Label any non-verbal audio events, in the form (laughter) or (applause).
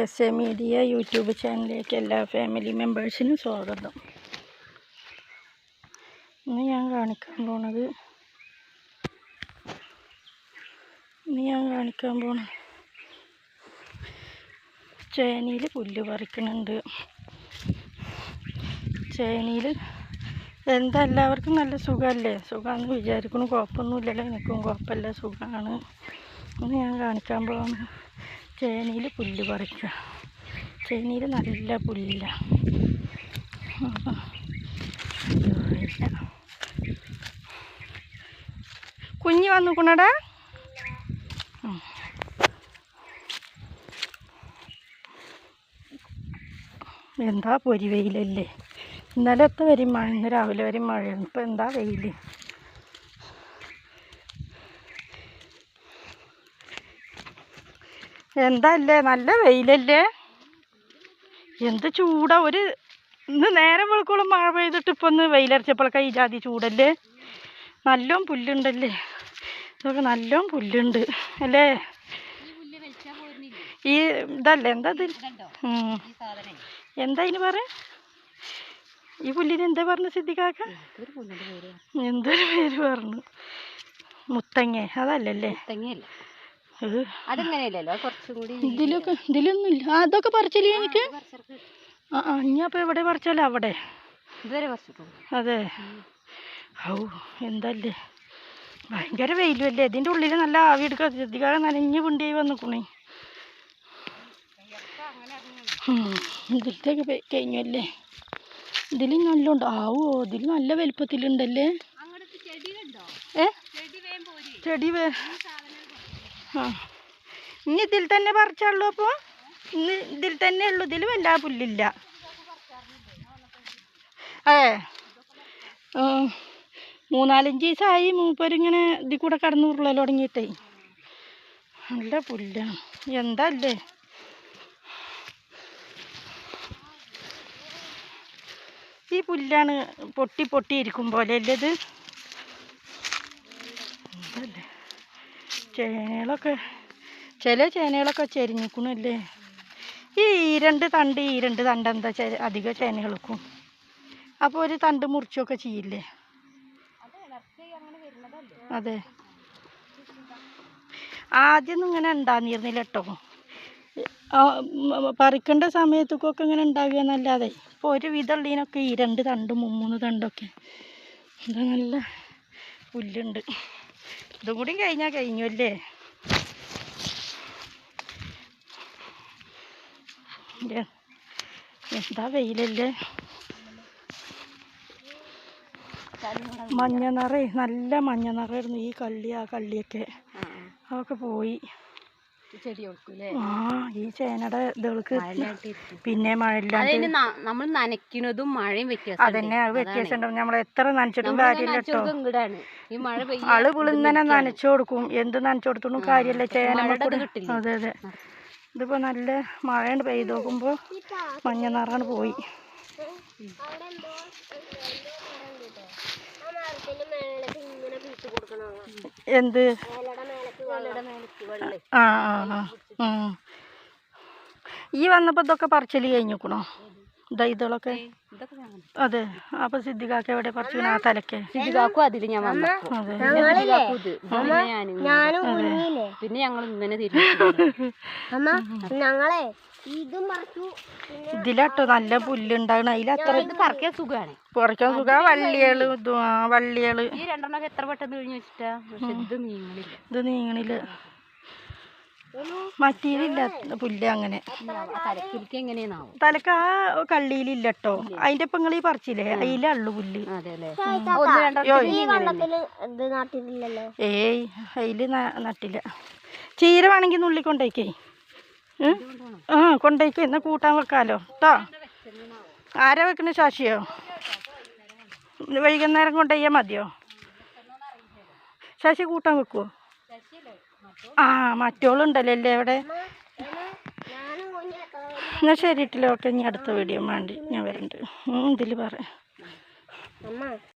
S A media YouTube ചാനലിലേക്ക് എല്ലാ family മെമ്പേഴ്സിനും സ്വാഗതം. ഇന്ന് ഞാൻ കാണിക്കാൻ പോണത് ഇന്ന് ഞാൻ കാണിക്കാൻ പോണ ചേനയിൽ പുല്ല് പറിക്കണുണ്ട്. ചേനയിൽ എന്താ എല്ലാവർക്കും നല്ല സുഖമല്ലേ സുഖമാണെന്ന് വിചാരിക്കുന്നു. കുഴപ്പമൊന്നുമില്ലല്ലോ. എനിക്കും കുഴപ്പമില്ല. സുഖമാണ് ഇന്ന് ഞാൻ കാണിക്കാൻ പോകുന്നത് ചേനയിൽ പുല്ല് പറിക്കുക ചേനയിൽ നല്ല പുല്ല. കുഞ്ഞ് വന്നിക്കണടാ എന്താ പൊരി വെയിലല്ലേ? ഇന്നലത്തെ വരെയും മഴ ഇന്ന് രാവിലെ വരെയും മഴയാണ് ഇപ്പം എന്താ വെയിൽ എന്താ അല്ലേ നല്ല വെയിലല്ലേ? എന്ത് ചൂടാ. ഒരു ഇന്ന് നേരം വെളുക്കോളം മഴ പെയ്തിട്ട് ഇപ്പം ഒന്ന് വെയിലരച്ചപ്പോഴൊക്കെ ഈ ജാതി ചൂടല്ലേ? നല്ലോം പുല്ലുണ്ടല്ലേ? ഇതൊക്കെ നല്ലോം പുല്ലുണ്ട് അല്ലേ? ഈ ഇതല്ലേ? എന്താ ഇത്. എന്താ ഇതിന് പറ ഈ പുല്ലിന് എന്താ പറഞ്ഞു സിദ്ധിക്കാക്ക എന്തൊരു പേര് പറഞ്ഞു? മുത്തങ്ങ. അതല്ലല്ലേ? (laughs) ഇതിലൊക്കെ അതൊക്കെ പറിച്ചില്ലേ എനിക്ക്. ആ ആ ഇനി അപ്പോൾ എവിടെ പറിച്ചാലോ അവിടെ. അതെ. ഔ എന്തല്ലേ? ഭയങ്കര വെയിലും അല്ലേ ഇതിന്റെ ഉള്ളിൽ നല്ല ആവി എടുക്കുക നനഞ്ഞ് പുണ്ടിയായി വന്നിക്കണേ. ഇതിലത്തേക്ക് കഴിഞ്ഞു അല്ലേ ഇതിൽ നല്ല ഉണ്ട് ആവോ ഇതിൽ നല്ല വലിപ്പത്തിലുണ്ടല്ലേ? ഏ? ചെടി വേ ഇനി ഇതിൽ തന്നെ പറിച്ചുള്ളൂ അപ്പോൾ ഇന്ന് ഇതിൽ തന്നെ ഉള്ളൂ. ഇതിൽ വല്ലാ പുല്ലില്ല. ആ, മൂന്നാലഞ്ച് ദിവസമായി മൂപ്പരിങ്ങനെ ഇതിൽ കൂടെ കടന്നു ഉരുളൽ തുടങ്ങിയിട്ടേ. നല്ല പുല്ലാണ് എന്താ അല്ലേ ഈ പുല്ലാണ് പൊട്ടി പൊട്ടി ഇരിക്കും പോലെ അല്ലേ ഇത്? ചേനകളൊക്കെ ചില ചേനകളൊക്കെ ചെരിഞ്ഞിക്കണല്ലേ? ഈ ഈരണ്ട് തണ്ട് ഈരണ്ട് തണ്ട് എന്താ ചെ അധിക ചേനകൾക്കും? അപ്പോൾ ഒരു തണ്ട് മുറിച്ചൊക്കെ ചെയ്യില്ലേ? അതെ. ആദ്യമൊന്നും ഇങ്ങനെ ഉണ്ടാകുന്നിരുന്നില്ല കേട്ടോ പറിക്കേണ്ട സമയത്തൊക്കെ ഇങ്ങനെ ഉണ്ടാകുക എന്നല്ലാതെ ഇപ്പോൾ ഒരു വിധമുള്ളതിനൊക്കെ ഈ രണ്ട് തണ്ടും മുമ്മൂന്ന് തണ്ടൊക്കെ. എന്താ നല്ല പുല്ലുണ്ട്. ഇതും കൂടി കഴിഞ്ഞാൽ കഴിഞ്ഞു അല്ലേ എന്താ? വെയിലല്ലേ? മഞ്ഞ നിറയെ നല്ല മഞ്ഞ നിറയായിരുന്നു ഈ കള്ളി ആ കള്ളിയൊക്കെ അതൊക്കെ പോയി. ആ ഈ ചേനയുടെ ഇതൾക്ക് പിന്നെ മഴയില്ലാണ്ട് അതിന് നമ്മൾ നനയ്ക്കുന്നതും മഴയും വ്യത്യാസം അതന്നെ അത് വ്യത്യാസം ഉണ്ടാവും നമ്മൾ എത്ര നനച്ചിട്ടും കാര്യമില്ല കേട്ടോ. ആൾ പുളിന്നനെ നനച്ചു കൊടുക്കും. എന്ത് നനച്ചു കൊടുത്തോണ്ടും കാര്യമില്ല. ചേന അതെ അതെ. ഇതിപ്പോ നല്ല മഴയുണ്ട്. പെയ്ത് നോക്കുമ്പോ മഞ്ഞ നിറാണ് പോയി. എന്ത്? ആ ആ ആ ഈ വന്നപ്പോ ഇതൊക്കെ പറിച്ചൽ കഴിഞ്ഞിക്കണോ? ഇതാ ഇതൊക്കെ അതെ. അപ്പൊ സിദ്ധിക്കാക്ക എവിടെ പറിച്ചു? ആ തലക്കെ സിജികാക്കും അതിൽ ഞാൻ പിന്നെ ഞങ്ങൾ ഇങ്ങനെ (laughs) ഞങ്ങളെ ഇതിലാട്ടോ നല്ല പുല്ലുണ്ടാകണം. അതിൽ അത്ര പറിക്കാൻ സുഖമാണ് പറിക്കാൻ സുഖ. വള്ളികൾ ഇതും ആ വള്ളികൾ ഈ രണ്ടെണ്ണൊക്കെ എത്ര പെട്ടെന്ന് കഴിഞ്ഞു വെച്ചിട്ടാ? പക്ഷെ ഇത് നീങ്ങണില്ല. ഇത് നീങ്ങണില്ല. മറ്റേതില്ല പുല്ല് അങ്ങനെ. തലക്ക് ആ കള്ളിയിലില്ല കേട്ടോ അതിന്റെ ഇപ്പൊ നിങ്ങൾ ഈ പറിച്ചില്ലേ അതിലുള്ളു പുല്ല് അതെ അല്ലേ ഒന്ന് രണ്ടെണ്ണം ഈ വള്ളത്തിൽ ഇത് നാട്ടിലില്ലല്ലോ? ഏയ് അതിൽ നട്ടില്ല. ചീര വേണമെങ്കിൽ നുള്ളി കൊണ്ടേക്കേ. ഉം? ആ കൊണ്ടേക്കേ. എന്നാ കൂട്ടാൻ വെക്കാലോ. കേട്ടോ ആരാ വെക്കണ ശാശിയോ? വൈകുന്നേരം കൊണ്ടുപോയാൽ മതിയോ? ശശി കൂട്ടാൻ വെക്കുവോ? ആ മറ്റോളുണ്ടല്ലോ അല്ലേ അവിടെ? എന്നാ ശരി ഇട്ടില്ല. ഓക്കെ ഇനി അടുത്ത വീഡിയോ വേണ്ടി ഞാൻ വരുന്നുണ്ട് ഇതിൽ പറയാം